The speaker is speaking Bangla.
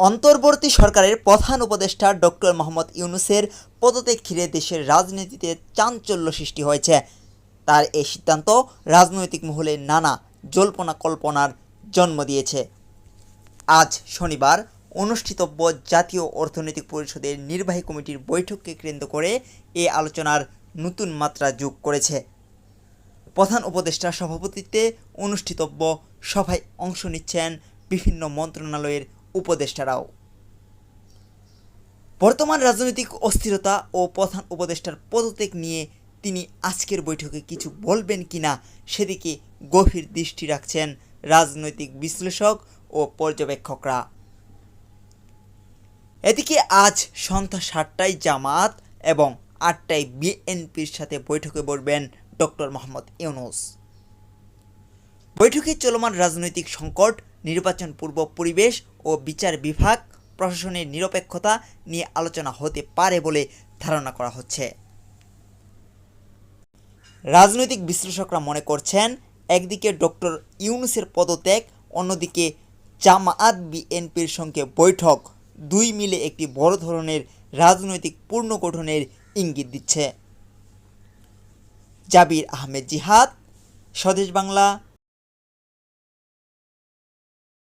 অন্তর্বর্তী সরকারের প্রধান উপদেষ্টা ডক্টর মোহাম্মদ ইউনুসের পদত্যাগ ঘিরে দেশের রাজনীতিতে চাঞ্চল্য সৃষ্টি হয়েছে। তার এই সিদ্ধান্ত রাজনৈতিক মহলে নানা জল্পনা কল্পনার জন্ম দিয়েছে। আজ শনিবার অনুষ্ঠিতব্য জাতীয় অর্থনৈতিক পরিষদের নির্বাহী কমিটির বৈঠককে কেন্দ্র করে এ আলোচনার নতুন মাত্রা যোগ করেছে। প্রধান উপদেষ্টার সভাপতিত্বে অনুষ্ঠিতব্য সভায় অংশ নিচ্ছেন বিভিন্ন মন্ত্রণালয়ের উপদেষ্টারাও। বর্তমান রাজনৈতিক অস্থিরতা ও প্রধান উপদেষ্টার পদত্যাগ নিয়ে তিনি আজকের বৈঠকে কিছু বলবেন কিনা সেদিকে গভীর দৃষ্টি রাখছেন রাজনৈতিক বিশ্লেষক ও পর্যবেক্ষকরা। এদিকে আজ সন্ধ্যা সাতটায় জামাত এবং আটটায় বিএনপির সাথে বৈঠকে বসবেন ডক্টর মোহাম্মদ ইউনুস। বৈঠকে চলমান রাজনৈতিক সংকট, নির্বাচন পূর্ব পরিবেশ ও বিচার বিভাগ, প্রশাসনের নিরপেক্ষতা নিয়ে আলোচনা হতে পারে বলে ধারণা করা হচ্ছে। রাজনৈতিক বিশ্লেষকরা মনে করছেন, একদিকে ডক্টর ইউনুসের পদত্যাগ, অন্যদিকে জামায়াত বিএনপির সঙ্গে বৈঠক, দুই মিলে একটি বড় ধরনের রাজনৈতিক পুনর্গঠনের ইঙ্গিত দিচ্ছে। জাবির আহমেদ জিহাদ, স্বদেশ বাংলা